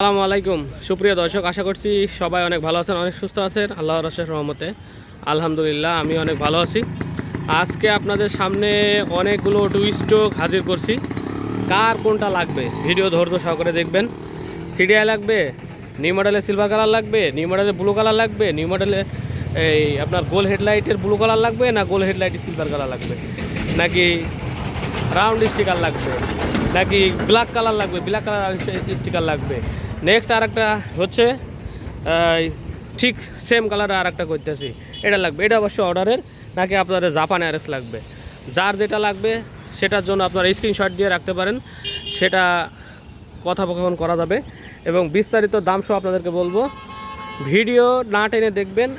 আসসালামু আলাইকুম। সুপ্রিয় দর্শক, আশা করছি সবাই অনেক ভালো আছেন, অনেক সুস্থ আছেন। আল্লাহ রসের রহমতে। আলহামদুলিল্লাহ, আমি অনেক ভালো আছি। আজকে আপনাদের সামনে অনেকগুলো টুইস্টক হাজির করছি। কার কোনটা লাগবে? ভিডিও ধৈর্য সহকারে দেখবেন। সিডিআই লাগবে, নিউ মডেলের সিলভার কালার লাগবে, নিউ মডেলের ব্লু কালার লাগবে, নিউ মডেলে এই আপনার গোল হেডলাইটের ব্লু কালার লাগবে না গোল হেডলাইটের সিলভার কালার লাগবে? নাকি রাউন্ড স্টিকার লাগবে? নাকি ব্ল্যাক কালার লাগবে? ব্ল্যাক কালার স্টিকার লাগবে? নেক্সট আর একটা হচ্ছে ঠিক সেম কালার আর একটা করতেছি। এটা লাগবে। এটা অবশ্য অর্ডারের নাকি আপনাদের জাপান অ্যারেক্স লাগবে। যার যেটা লাগবে, সেটার জন্য আপনারা স্ক্রিনশট দিয়ে রাখতে পারেন। সেটা কথোপকথন করা যাবে। এবং বিস্তারিত দাম সহ আপনাদেরকে বলব, ভিডিও না টেনে দেখবেন,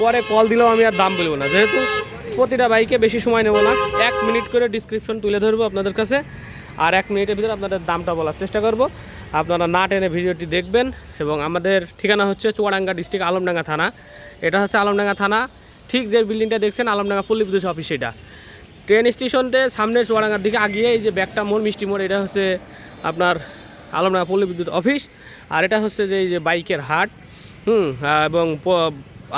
পরে কল দিলেও আমি আর দাম বলব না। যেহেতু প্রতিটা বাইকে বেশি সময় নেব না, এক মিনিট করে ডিসক্রিপশন তুলে ধরবো আপনাদের কাছে। আর এক মিনিটের ভিতরে আপনাদের দামটা বলার চেষ্টা করব। আপনারা না টেনে ভিডিওটি দেখবেন এবং আমাদের ঠিকানা হচ্ছে চুয়াডাঙ্গা ডিস্ট্রিক্ট আলমডাঙ্গা থানা। এটা হচ্ছে আলমডাঙ্গা থানা। ঠিক যে বিল্ডিংটা দেখছেন, আলমডাঙ্গা পল্লী বিদ্যুৎ অফিস এটা। ট্রেন স্টেশনতে সামনে চুয়াডাঙ্গার দিকে আগিয়ে এই যে ব্যাগটা মোড়, মিষ্টি মোড়, এটা হচ্ছে আপনার আলমডাঙ্গা পল্লী বিদ্যুৎ অফিস আর এটা হচ্ছে যে এই যে বাইকের হাট। হুম এবং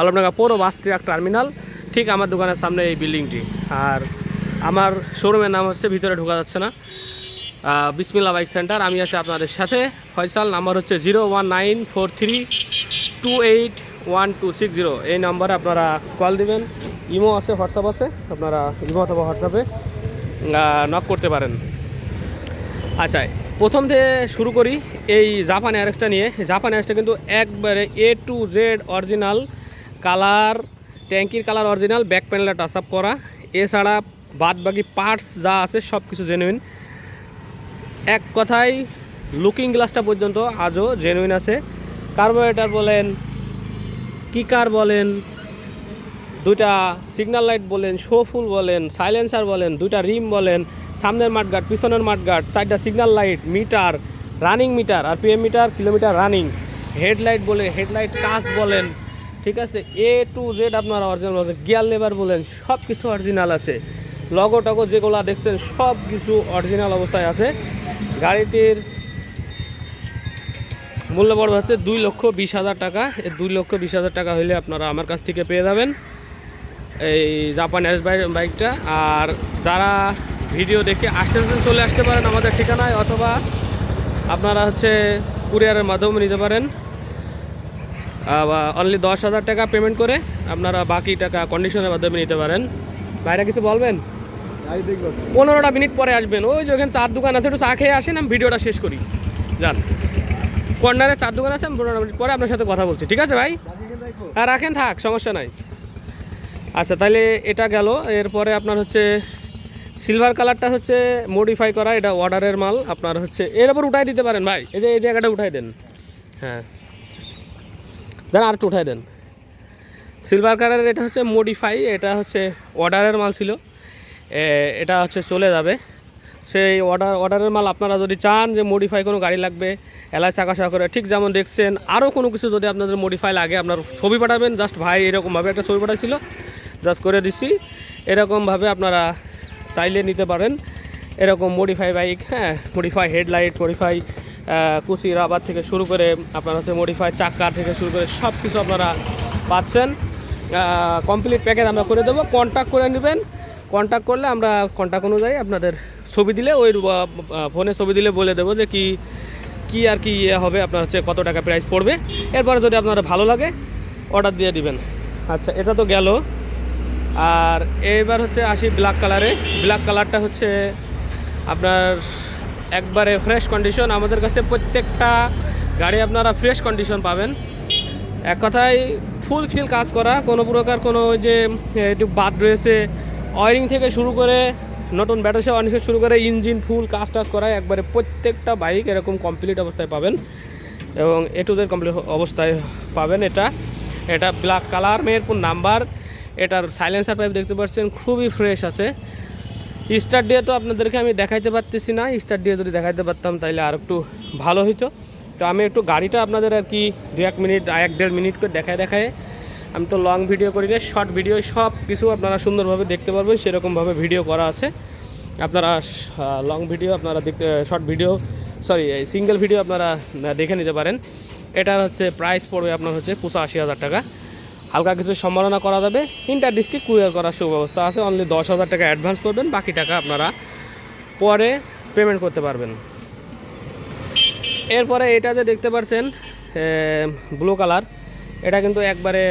আলমডাঙ্গা পৌর বাস ট্রাক টার্মিনাল। ঠিক আমার দোকানের সামনে এই বিল্ডিংটি আর আমার শোরুমের নাম হচ্ছে ভিতরে ঢোকা যাচ্ছে না। বিসমিল্লা বাইক সেন্টার। আমি আছি আপনাদের সাথে। ফয়সাল নাম্বার হচ্ছে zero one nine four three two eight one two six zero. এই নাম্বারে আপনারা কল দিবেন। ইমো আছে, হোয়াটসঅ্যাপ আছে। আপনারা ইমো অথবা হোয়াটসঅ্যাপে নক করতে পারেন। আচ্ছা প্রথম থেকে শুরু করি, এই জাপান অ্যারেক্সটা নিয়ে। জাপান অ্যারেক্সটা কিন্তু একবারে A to Z original colour ট্যাঙ্কির কালার অরিজিনাল ব্যাক প্যানেলটা টাচ আপ করা। এছাড়া বাদ বাকি পার্টস যা আছে সব কিছু জেনুইন এক কথায় লুকিং গ্লাসটা পর্যন্ত আজও জেনুইন আছে। কার্বোরেটার বলেন কিকার বলেন, দুইটা সিগন্যাল লাইট বলেন শো ফুল বলেন সাইলেন্সার বলেন, দুইটা রিম বলেন, সামনের মাঠগার্ড পিছনের মাঠগার্ড চারটা signal light meter running meter R PM meter kilometre running headlight বলে হেডলাইট কাজ বলেন, ঠিক আছে? এ টু জেড আপনারা অরিজিনাল বলছেন গিয়ার লেবার বলেন সব কিছু অরিজিনাল আছে। লগো টগো যেগুলো দেখছেন সব কিছু অরিজিনাল অবস্থায় আছে। গাড়িটির মূল্য হচ্ছে দুই লক্ষ বিশ হাজার টাকা। এই দুই লক্ষ বিশ হাজার টাকা হইলে আপনারা আমার কাছ থেকে পেয়ে যাবেন এই জাপান এস বাইকটা আর যারা ভিডিও দেখে আসতেছেন চলে আসতে পারেন আমাদের ঠিকানায়, অথবা আপনারা হচ্ছে কুরিয়ারের মাধ্যমে নিতে পারেন। অনলি দশ হাজার টাকা পেমেন্ট করে আপনারা বাকি টাকা কন্ডিশনের মাধ্যমে নিতে পারেন। বাইরে কিছু বলবেন? পনেরোটা মিনিট পরে আসবেন। ওই যে ওখানে চার দোকান আছে একটু চা খেয়ে আসেন আমি ভিডিওটা শেষ করি। যান। কর্নারে চার দোকান আছে আমি পনেরো মিনিট পরে আপনার সাথে কথা বলছি। ঠিক আছে ভাই? হ্যাঁ রাখেন থাক সমস্যা নাই। আচ্ছা তাহলে এটা গেল। এরপরে আপনার হচ্ছে সিলভার কালারটা হচ্ছে মডিফাই করা এটা অর্ডারের মাল। আপনার হচ্ছে এর উপর উঠাই দিতে পারেন ভাই। এই যে এই জায়গাটা উঠাই দেন। হ্যাঁ। দেন আর একটু উঠাই দেন। সিলভার কালারের এটা হচ্ছে মডিফাই এটা হচ্ছে অর্ডারের মাল ছিল। এটা হচ্ছে চলে যাবে। সেই অর্ডার অর্ডারের মাল আপনারা যদি চান যে মডিফাই কোনো গাড়ি লাগবে এলাই চাকা চাকা করে, ঠিক যেমন দেখছেন আরও কোনো কিছু যদি আপনাদের মডিফাই লাগে, আপনার ছবি পাঠাবেন। জাস্ট ভাই এরকমভাবে একটা ছবি পাঠাইছিল জাস্ট করে দিচ্ছি এরকমভাবে আপনারা চাইলে নিতে পারেন। এরকম মডিফাই বাইক হ্যাঁ মডিফাই হেডলাইট মডিফাই কুচি রাবার থেকে শুরু করে আপনার হচ্ছে মডিফাই চাকা থেকে শুরু করে সব কিছু আপনারা পাচ্ছেন। কমপ্লিট প্যাকেজ আমরা করে দেবো। কন্ট্যাক্ট করে নেবেন। কন্ট্যাক্ট করলে আমরা কন্ট্যাক্ট অনুযায়ী আপনাদের ছবি দিলে, ওই ফোনে ছবি দিলে বলে দেবো যে কি কি আর কি ইয়ে হবে, আপনার হচ্ছে কত টাকা প্রাইস পড়বে। এরপরে যদি আপনার ভালো লাগে অর্ডার দিয়ে দিবেন। আচ্ছা এটা তো গেল। আর এবার হচ্ছে আসি ব্ল্যাক কালারে ব্ল্যাক কালারটা হচ্ছে আপনার একবারে ফ্রেশ কন্ডিশন আমাদের কাছে প্রত্যেকটা গাড়ি আপনারা ফ্রেশ কন্ডিশন পাবেন। এক কথায় ফুল ফিল কাজ করা, কোনো প্রকার কোনো যে, একটু বাদ রয়েছে অয়ারিং থেকে শুরু করে নতুন ব্যাটারি অনেক থেকে শুরু করে ইঞ্জিন ফুল, কাজ টাজ করায় একবারে প্রত্যেকটা বাইক এরকম কমপ্লিট অবস্থায় পাবেন। এবং এ টু জেড কমপ্লিট অবস্থায় পাবেন এটা। এটা ব্ল্যাক কালার মেহেরপুর নাম্বার এটার সাইলেন্সার পাইপ দেখতে পাচ্ছেন, খুবই ফ্রেশ আছে। স্টার দিয়ে তো আপনাদেরকে আমি দেখাইতে পারতেছি না। স্টার দিয়ে যদি দেখাইতে পারতাম তাহলে আর একটু ভালো হইতো। তো আমি একটু গাড়িটা আপনাদের আর কি দু এক মিনিট, এক দেড় মিনিট করে দেখায় দেখায় আমি তো লং ভিডিও করি না শর্ট ভিডিও সব কিছু আপনারা সুন্দরভাবে দেখতে পারবেন, সেরকমভাবে ভিডিও করা আছে। আপনারা লং ভিডিও আপনারা দেখতে short video sorry single video আপনারা দেখে নিতে পারেন। এটার হচ্ছে প্রাইস পড়বে আপনার হচ্ছে পঁচাশি হাজার টাকা। হালকা কিছু সম্মাননা করা যাবে। ইন্টার ডিস্ট্রিক্ট কুরিয়ার করার সুব্যবস্থা আছে অনলি দশ হাজার টাকা অ্যাডভান্স করবেন, বাকি টাকা আপনারা পরে পেমেন্ট করতে পারবেন। এরপরে এটা যে দেখতে পাচ্ছেন ব্লু কালার এটা কিন্তু একবারে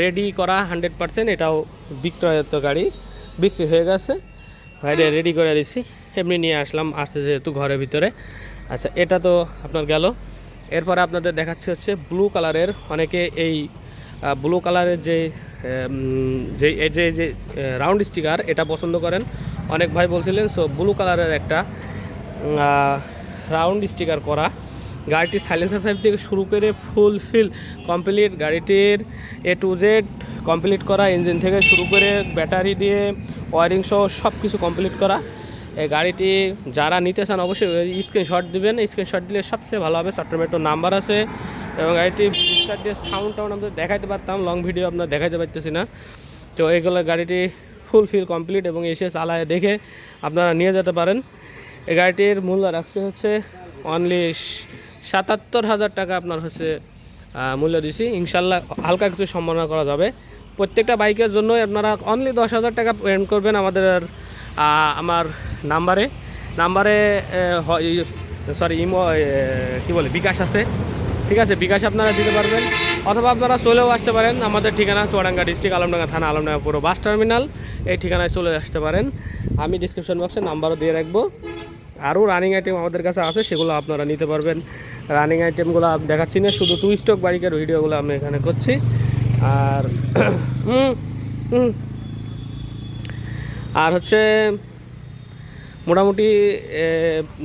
রেডি করা হান্ড্রেড পার্সেন্ট এটাও বিক্রয়ত গাড়ি বিক্রি হয়ে গেছে। ভাইরে রেডি করে দিছি। এমনি নিয়ে আসলাম, আসছে যেহেতু ঘরের ভিতরে। আচ্ছা এটা তো আপনার গেল। এরপরে আপনাদের দেখাচ্ছে হচ্ছে ব্লু কালারের অনেকে এই ব্লু কালারের যে যে, এই যে যে রাউন্ড স্টিকার এটা পছন্দ করেন। অনেক ভাই বলছিলেন সো ব্লু কালারের একটা রাউন্ড স্টিকার করা। গাড়িটির সাইলেন্সার ফাইভ থেকে শুরু করে ফুল ফিল কমপ্লিট। গাড়িটির এ টু জেড কমপ্লিট করা, ইঞ্জিন থেকে শুরু করে ব্যাটারি দিয়ে, ওয়ারিং সহ সব কিছু কমপ্লিট করা। এই গাড়িটি যারা নিতে চান অবশ্যই স্ক্রিনশট দিবেন। স্ক্রিনশট দিলে সবচেয়ে ভালো হবে চট্টমেটোর নাম্বার আছে। এবং গাড়িটি স্টার্ট দিয়ে সাউন্ড টাউন আমাদের দেখাইতে পারতাম লং ভিডিও আপনার দেখাইতে পারতেছি না। তো এইগুলো গাড়িটি ফুল ফিল কমপ্লিট এবং এসে চালায় দেখে আপনারা নিয়ে যেতে পারেন। এই গাড়িটির মূল্য রাখছে হচ্ছে অনলি সাতাত্তর হাজার টাকা আপনার হচ্ছে মূল্য দিছি। ইনশাল্লাহ হালকা কিছু সম্মাননা করা যাবে। প্রত্যেকটা বাইকের জন্যই আপনারা অনলি দশ হাজার টাকা পেমেন্ট করবেন আমাদের আমার নাম্বারে। নাম্বারে সরি ইমো কী বলে, বিকাশ আছে। ঠিক আছে, বিকাশ আপনারা দিতে পারবেন। অথবা আপনারা চলেও আসতে পারেন আমাদের ঠিকানা চুয়াডাঙ্গা ডিস্ট্রিক্ট আলমডাঙ্গা থানা, আলমডাঙ্গা পুরো বাস টার্মিনাল। এই ঠিকানায় চলে আসতে পারেন। আমি ডিসক্রিপশন বক্সে নাম্বারও দিয়ে রাখব। আরও রানিং আইটেম আমাদের কাছে আছে, সেগুলো আপনারা নিতে পারবেন। রানিং আইটেমগুলো দেখাচ্ছি না, শুধু টু স্টক বাইকের ভিডিওগুলো আমি এখানে করছি। আর আর হচ্ছে, মোটামুটি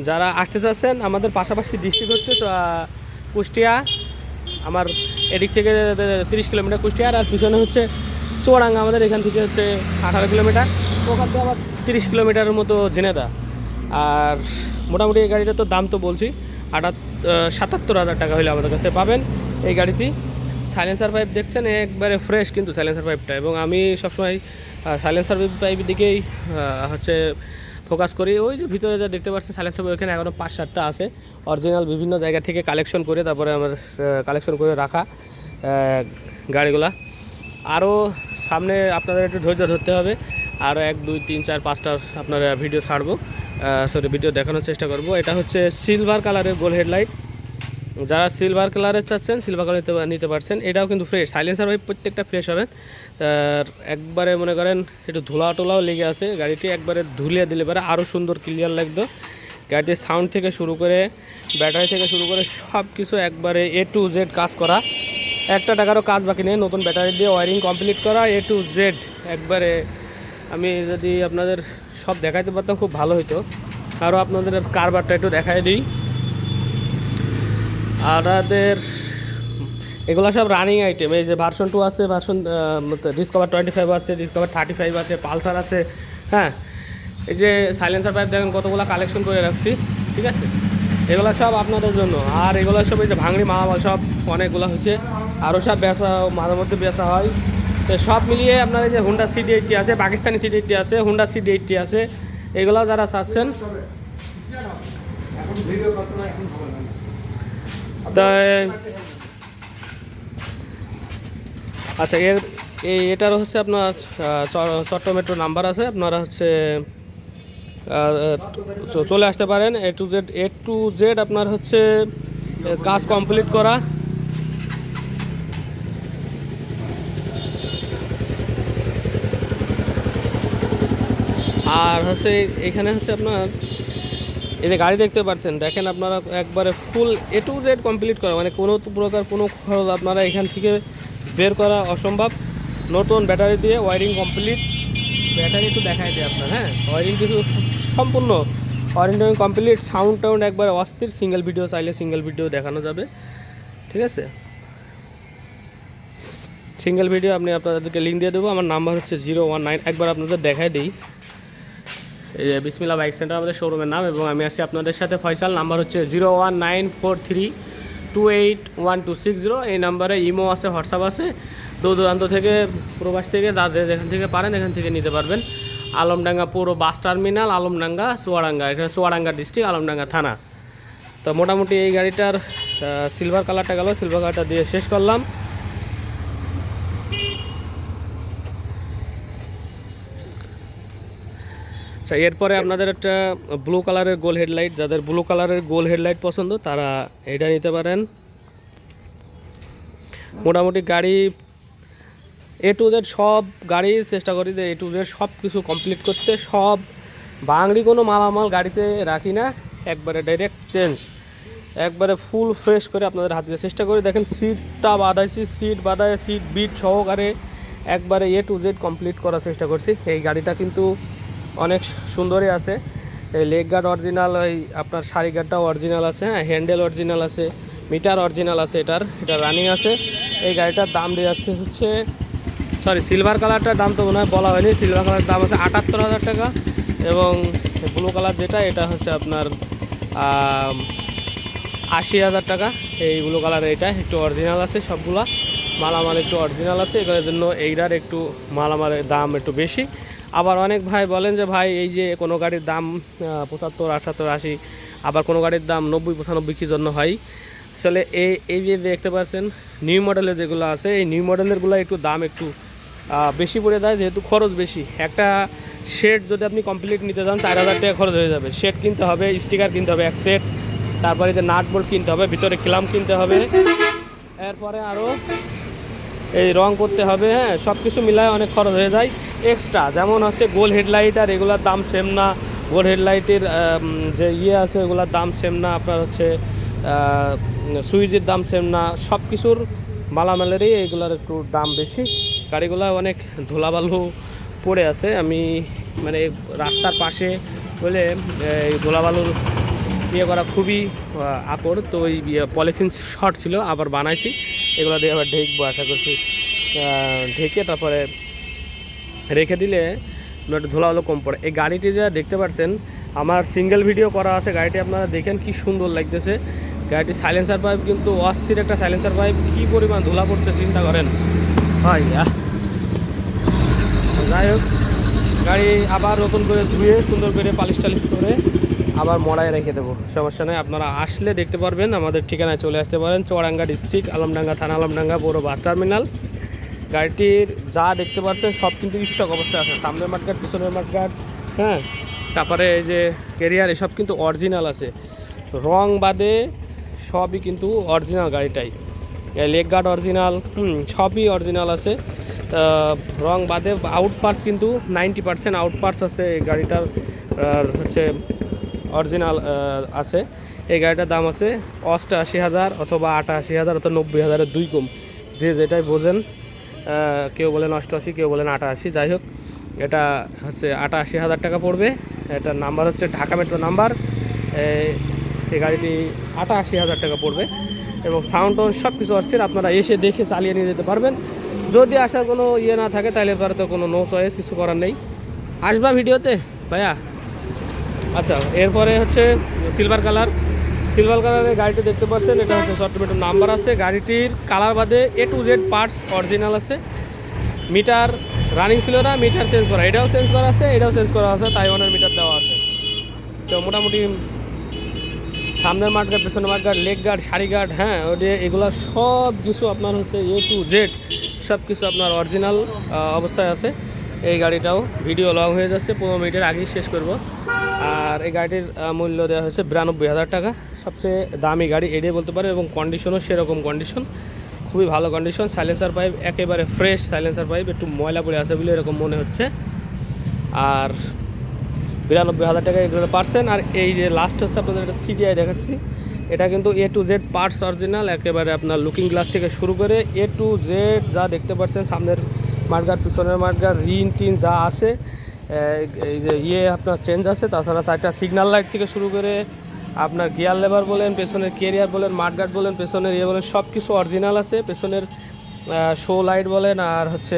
যারা আসতে চাচ্ছেন, আমাদের পাশাপাশি ডিস্ট্রিক্ট হচ্ছে কুষ্টিয়া। আমার এদিক থেকে তিরিশ কিলোমিটার কুষ্টিয়ার আর পিছনে হচ্ছে চুয়াডাঙ্গা। আমাদের এখান থেকে হচ্ছে আঠারো কিলোমিটার। ওখান থেকে আবার তিরিশ কিলোমিটারের মতো জেনেদা। আর মোটামুটি এই গাড়িটা তো দাম তো বলছি, আটাত সাতাত্তর হাজার টাকা হলে আমাদের কাছে পাবেন এই গাড়িটি। সাইলেন্সার পাইপ দেখছেন, একবারে ফ্রেশ কিন্তু সাইলেন্সার পাইপটা এবং আমি সবসময় সাইলেন্সার পাইপের দিকেই হচ্ছে ফোকাস করি। ওই যে ভিতরে যা দেখতে পাচ্ছেন সাইলেন্সার পাইপ ওখানে এখনও পাঁচ সাতটা আছে। অরিজিনাল বিভিন্ন জায়গা থেকে কালেকশন করে তারপরে আমার কালেকশন করে রাখা গাড়িগুলা। আরও সামনে আপনাদের একটু ধৈর্য ধরতে হবে। আরও এক, দুই, তিন, চার পাঁচটা আপনারা ভিডিও ছাড়বো। সরি ভিডিও দেখানোর চেষ্টা করব। এটা হচ্ছে সিলভার কালারের গোল হেডলাইট যারা সিলভার কালারের চাচ্ছেন সিলভার কালার নিতে পারছেন, এটাও কিন্তু ফ্রেশ সাইলেন্সার ভাই প্রত্যেকটা ফ্রেশ হবে। আর একবারে মনে করেন, একটু ধুলা টোলাও লেগে আছে। গাড়িটি একবারে ধুলিয়ে দিলে পরে আরও সুন্দর ক্লিয়ার লাগতো গাড়িটির সাউন্ড থেকে শুরু করে ব্যাটারি থেকে শুরু করে সব কিছু একবারে এ টু জেড কাজ করা। একটা টাকারও কাজ বাকি নেই। নতুন ব্যাটারি দিয়ে ওয়ারিং কমপ্লিট করা। এ টু জেড একবারে আমি যদি আপনাদের সব দেখাইতে পারতাম, খুব ভালো হইতো। আরও আপনাদের কারবারটা একটু দেখাই দিই। আমাদের এগুলো সব রানিং আইটেম এই যে ভার্সন টু আছে ভার্সন ডিসকভার টোয়েন্টি ফাইভ আছে ডিসকভার থার্টি ফাইভ আছে পালসার আছে হ্যাঁ? এই যে সাইলেন্সার পাইপ দেখেন, কতগুলো কালেকশন করে রাখছি, ঠিক আছে? এগুলো সব আপনাদের জন্য। আর এগুলো সব এই যে ভাঙড়ি মাল সব অনেকগুলো হচ্ছে আরও সব বেচা, মাঝে মধ্যে বেচা হয়। তো সব মিলিয়ে আপনার এই যে হুন্ডা সিডি এইটটি আছে পাকিস্তানি সিডি এইটটি আছে হুন্ডা সিডি এইটটি আছে এগুলো যারা চাচ্ছেন। তাই আচ্ছা এর এই এটার হচ্ছে আপনার আহ, চ- চট্টগ্রাম মেট্রো নাম্বার আছে আপনারা হচ্ছে চলে আসতে পারেন A to Z A to Z আপনার হচ্ছে কাজ কমপ্লিট করা। আর হচ্ছে এখানে হচ্ছে আপনার, এই যে গাড়ি দেখতে পাচ্ছেন, দেখেন আপনারা একবারে full A to Z complete করা মানে কোনো প্রকার কোনো খরচ আপনারা এখান থেকে বের করা অসম্ভব। নতুন ব্যাটারি দিয়ে ওয়ারিং কমপ্লিট ব্যাটারি একটু দেখাই দিই আপনার হ্যাঁ? ওয়ারিং কিছু সম্পূর্ণ ওয়ারিং টাইম কমপ্লিট সাউন্ড টাউন্ড একবার অস্থির সিঙ্গেল ভিডিও চাইলে সিঙ্গেল ভিডিও দেখানো যাবে। ঠিক আছে? সিঙ্গেল ভিডিও আপনি আপনাদেরকে লিঙ্ক দিয়ে দেবো। আমার নাম্বার হচ্ছে জিরো ওয়ান নাইন একবার আপনাদের দেখাই দিই। বিসমিল্লা বাইক সেন্টার আমাদের শোরুমের নাম এবং আমি আছি আপনাদের সাথে। ফয়সাল নাম্বার হচ্ছে zero one nine four three two eight one two six zero এই নাম্বারে ইমো আছে, হোয়াটসঅ্যাপ আছে। দূর দূরান্ত থেকে, প্রবাস থেকে, যা যে যেখান থেকে পারেন এখান থেকে নিতে পারবেন। আলমডাঙ্গা পুরো বাস টার্মিনাল, আলমডাঙ্গা, চুয়াডাঙ্গা। এটা চুয়াডাঙ্গা ডিস্ট্রিক্ট আলমডাঙ্গা থানা। তো মোটামুটি এই গাড়িটার সিলভার কালারটা গেল সিলভার কালারটা দিয়ে শেষ করলাম। আচ্ছা এরপরে আপনাদের একটা ব্লু কালারের গোল হেডলাইট যাদের ব্লু কালারের গোল হেডলাইট পছন্দ, তারা এটা নিতে পারেন। মোটামুটি গাড়ি এ টু জেড সব গাড়ি চেষ্টা করি যে এ টু জেড সব কিছু কমপ্লিট করতে। সব বাংলি কোনো মালামাল গাড়িতে রাখি না, একবারে ডাইরেক্ট চেঞ্জ একবারে ফুল ফ্রেশ করে আপনাদের হাতে চেষ্টা করি। দেখেন সিটটা বাঁধাইছি সিট বাঁধায় সিট বিট সহকারে একবারে এ টু জেড কমপ্লিট করার চেষ্টা করছি। এই গাড়িটা কিন্তু অনেক সুন্দরই আছে। এই লেগ গার্ড অরিজিনাল ওই আপনার শাড়ি গার্ডটাও অরিজিনাল আছে হ্যাঁ হ্যান্ডেল অরিজিনাল আছে মিটার অরিজিনাল আছে এটার, এটা রানিং আছে। এই গাড়িটার দাম দিয়ে আসছে হচ্ছে সরি সিলভার কালারটার দাম তো মনে হয় বলা হয়নি সিলভার কালার দাম আছে আটাত্তর হাজার টাকা এবং ব্লু কালার যেটা, এটা হচ্ছে আপনার আশি হাজার টাকা। এই ব্লু কালার এটা একটু অরিজিনাল আছে সবগুলা, মালামাল একটু অরিজিনাল আছে, এগুলোর জন্য এইটার একটু মালামালের দাম একটু বেশি। আবার অনেক ভাই বলেন যে, ভাই, এই যে কোনো গাড়ির দাম পঁচাত্তর, আটাত্তর, আশি, আবার কোনো গাড়ির দাম নব্বই, পঁচানব্বই কী জন্য হয়? আসলে এই এই যে দেখতে পাচ্ছেন নিউ মডেলের যেগুলো আছে, এই নিউ মডেলেরগুলো একটু দাম একটু বেশি পড়ে দেয় যেহেতু খরচ বেশি। একটা শেড যদি আপনি কমপ্লিট নিতে চান চার হাজার টাকা খরচ হয়ে যাবে। শেড কিনতে হবে স্টিকার কিনতে হবে, এক সেট তারপরে যে নাট বোল্ট কিনতে হবে, ভিতরে ক্লাম কিনতে হবে। এরপরে আরও এই রং করতে হবে হ্যাঁ সব কিছু মিলায় অনেক খরচ হয়ে যায়। এক্সট্রা যেমন হচ্ছে গোল হেডলাইট আর এগুলোর দাম সেম না। গোল হেডলাইটের যে ইয়ে আছে এগুলোর দাম সেম না। আপনার হচ্ছে সুইচের দাম সেম না। সব কিছুর মালামালেরই এগুলোর একটু দাম বেশি। গাড়িগুলো অনেক ধুলাবালু পড়ে আছে। আমি মানে রাস্তার পাশে বলে, এই ধুলাবালুর ইয়ে করা খুবই আকর। তো ওই পলিথিন শর্ট ছিল, আবার বানাইছি। এগুলো দিয়ে আবার ঢেকবো, আশা করছি ঢেকে তারপরে রেখে দিলে একটু ধুলাগুলো কম পড়ে। এই গাড়িটি যা দেখতে পাচ্ছেন, আমার সিঙ্গেল ভিডিও করা আছে। গাড়িটি আপনারা দেখেন, কি সুন্দর লাগতেছে। গাড়িটি সাইলেন্সার পাইপ কিন্তু অস্থির একটা সাইলেন্সার পাইপ কী পরিমাণ ধুলা পড়ছে, চিন্তা করেন। হয়। যাই হোক, গাড়ি আবার নতুন করে ধুয়ে সুন্দর করে পালিশ টালিশ করে আবার মড়ায় রেখে দেবো। সমস্যা নেই, আপনারা আসলে দেখতে পারবেন, আমাদের ঠিকানায় চলে আসতে পারেন চুয়াডাঙ্গা ডিস্ট্রিক্ট আলমডাঙ্গা থানা, আলমডাঙ্গা বড় বাস টার্মিনাল গাড়িটির যা দেখতে পাচ্ছেন, সব কিন্তু স্টক অবস্থায় আছে। সামনের মাঠগাট পিছনের মাঠগাট হ্যাঁ? তারপরে এই যে কেরিয়ার এসব কিন্তু অরিজিনাল আছে। রং বাদে সবই কিন্তু অরিজিনাল গাড়িটাই। লেগ গার্ড অরিজিনাল সবই অরিজিনাল আছে। রং বাদে আউট পার্টস কিন্তু নাইনটি পার্সেন্ট আউট পার্টস আছে এই গাড়িটার। হচ্ছে অরিজিনাল আছে। এই গাড়িটার দাম আছে অষ্টআশি হাজার অথবা আটাশি হাজার অথবা নব্বই হাজারের দুই কম যে যেটাই বোঝেন কেউ বলেন অষ্টআশি, কেউ বলেন আটাশি, যাই হোক, এটা হচ্ছে আটাশি হাজার টাকা পড়বে। এটার নাম্বার হচ্ছে ঢাকা মেট্রো নাম্বার। এই- গাড়িটি আটাশি হাজার টাকা পড়বে এবং সাউন্ড টাউন্ড সব কিছু অস্থির। আপনারা এসে দেখে চালিয়ে নিয়ে যেতে পারবেন। যদি আসার কোনো ইয়ে না থাকে, তাহলে তো কোনো নো চয়েস কিছু করার নেই। আসবা ভিডিওতে, ভাইয়া। আচ্ছা এরপরে হচ্ছে সিলভার কালার সিলভার কালারের গাড়িটি দেখতে পাচ্ছেন, এটা হচ্ছে সফটওয়্যার নাম্বার আছে। গাড়িটির কালার বাদে A to Z parts original আছে। মিটার রানিং ছিল না মিটার চেঞ্জ করা। এটাও চেঞ্জ করা আছে, এটাও চেঞ্জ করা আছে তাইওয়ানের মিটার দেওয়া আছে। তো মোটামুটি সামনের মাঠগার্ড পেছনের mudguard leg guard sari guard হ্যাঁ ওটা এগুলো সব কিছু আপনার হচ্ছে এ টু জেড সব কিছু আপনার অরিজিনাল অবস্থায় আছে। এই গাড়িটাও ভিডিও লং হয়ে যাচ্ছে, পনেরো মিনিটের আগেই শেষ করব। আর এই গাড়িটির মূল্য দেওয়া হয়েছে বিরানব্বই হাজার টাকা। সবচেয়ে দামি গাড়ি এটাই বলতে পারে এবং কন্ডিশনও সেরকম কন্ডিশন খুবই ভালো কন্ডিশন সাইলেন্সার পাইপ একেবারে ফ্রেশ সাইলেন্সার পাইপ একটু ময়লা পড়ে আছে বলে এরকম মনে হচ্ছে। আর বিরানব্বই হাজার টাকা এগুলো পার্সেন্ট আর এই যে লাস্ট হচ্ছে আপনাদের একটা সিডিআই দেখাচ্ছি। এটা কিন্তু A to Z parts original একেবারে আপনার লুকিং গ্লাস থেকে শুরু করে এ টু জেড যা দেখতে পাচ্ছেন, সামনের মাঠগার পিছনের মাঠগার রিন টিন যা আছে। এই- যে ইয়ে আপনার চেঞ্জ আছে, তাছাড়া চারটা সিগন্যাল লাইট থেকে শুরু করে আপনার গিয়ার লেবার বলেন, পেছনের কেরিয়ার বলেন মাঠগার্ড বলেন, পেছনের ইয়ে বলেন সব কিছু অরিজিনাল আছে। পেছনের শো লাইট বলেন আর হচ্ছে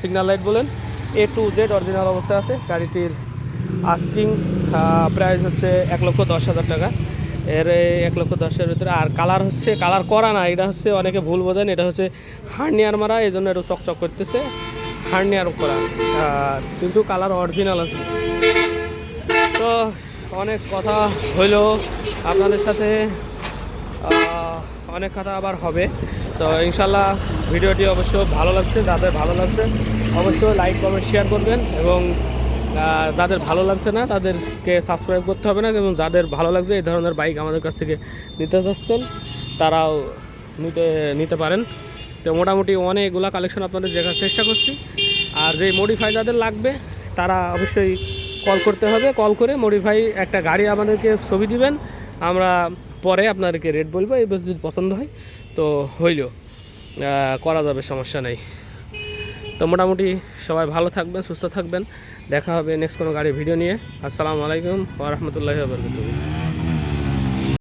সিগন্যাল লাইট বলেন এ টু জেড অরিজিনাল অবস্থায় আছে। গাড়িটির আস্কিং প্রাইস হচ্ছে এক লক্ষ দশ হাজার টাকা। এর এক লক্ষ দশের ভিতরে আর কালার হচ্ছে কালার করা না, এটা হচ্ছে অনেকে ভুল বোঝেন, এটা হচ্ছে হার্নিয়ার মারা এই জন্য একটু চকচক করতেছে। হার্নিয়ার করা। কিন্তু কালার অরিজিনাল আছে। তো অনেক কথা হইল আপনাদের সাথে। অনেক কথা আবার হবে। তো ইনশাল্লাহ ভিডিওটি অবশ্য ভালো লাগছে, যাদের ভালো লাগছে অবশ্যই লাইক কমেন্ট শেয়ার করবেন এবং যাদের ভালো লাগছে না তাদেরকে সাবস্ক্রাইব করতে হবে না। এবং যাদের ভালো লাগছে এই ধরনের বাইক আমাদের কাছ থেকে নিতে চাচ্ছেন, তারাও নিতে নিতে পারেন। তো মোটামুটি অনেকগুলো কালেকশন আপনাদের দেখার চেষ্টা করছি। আর যে মডিফাই যাদের লাগবে, তারা অবশ্যই কল করতে হবে। কল করে মডিফাই একটা গাড়ি আমাদেরকে ছবি দিবেন। আমরা পরে আপনাদেরকে রেট বলব, এই যদি পছন্দ হয়, তো হইল। করা যাবে, সমস্যা নেই। তো মোটামুটি সবাই ভালো থাকবেন, সুস্থ থাকবেন। দেখা হবে নেক্সট কোনো গাড়ির ভিডিও নিয়ে। আসসালামু আলাইকুম রাহমাতুল্লাহি বারাকাতুহু।